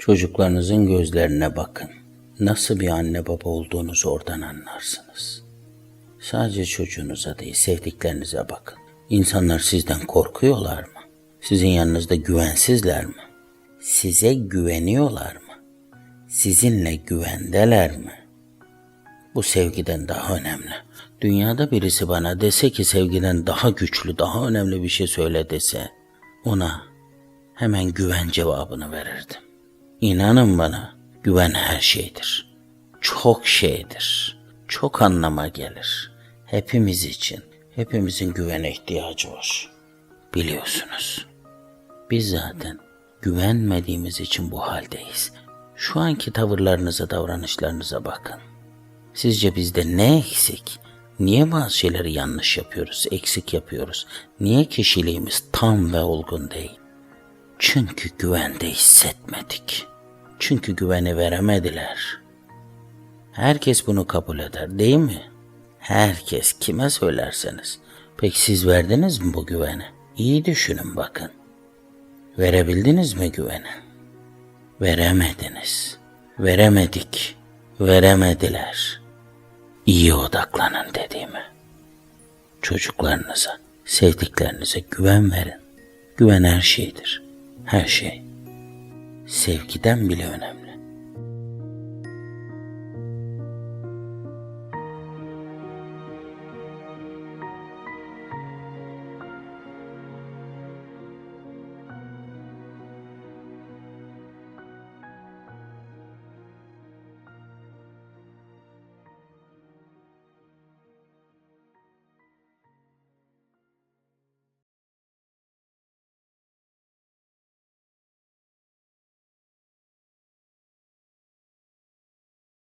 Çocuklarınızın gözlerine bakın. Nasıl bir anne baba olduğunuzu oradan anlarsınız. Sadece çocuğunuza değil, sevdiklerinize bakın. İnsanlar sizden korkuyorlar mı? Sizin yanınızda güvensizler mi? Size güveniyorlar mı? Sizinle güvendeler mi? Bu sevgiden daha önemli. Dünyada birisi bana dese ki sevgiden daha güçlü, daha önemli bir şey söyle dese, ona hemen güven cevabını verirdim. İnanın bana, güven her şeydir. Çok şeydir. Çok anlama gelir. Hepimiz için, hepimizin güvene ihtiyacı var. Biliyorsunuz. Biz zaten güvenmediğimiz için bu haldeyiz. Şu anki tavırlarınıza, davranışlarınıza bakın. Sizce bizde ne eksik? Niye bazı şeyleri yanlış yapıyoruz, eksik yapıyoruz? Niye kişiliğimiz tam ve olgun değil? Çünkü güvende hissetmedik. Çünkü güveni veremediler. Herkes bunu kabul eder değil mi? Herkes kime söylerseniz. Peki siz verdiniz mi bu güveni? İyi düşünün bakın. Verebildiniz mi güveni? Veremediniz. Veremedik. Veremediler. İyi odaklanın dediğime. Çocuklarınıza, sevdiklerinize güven verin. Güven her şeydir. Her şey. Sevgiden bile önemli.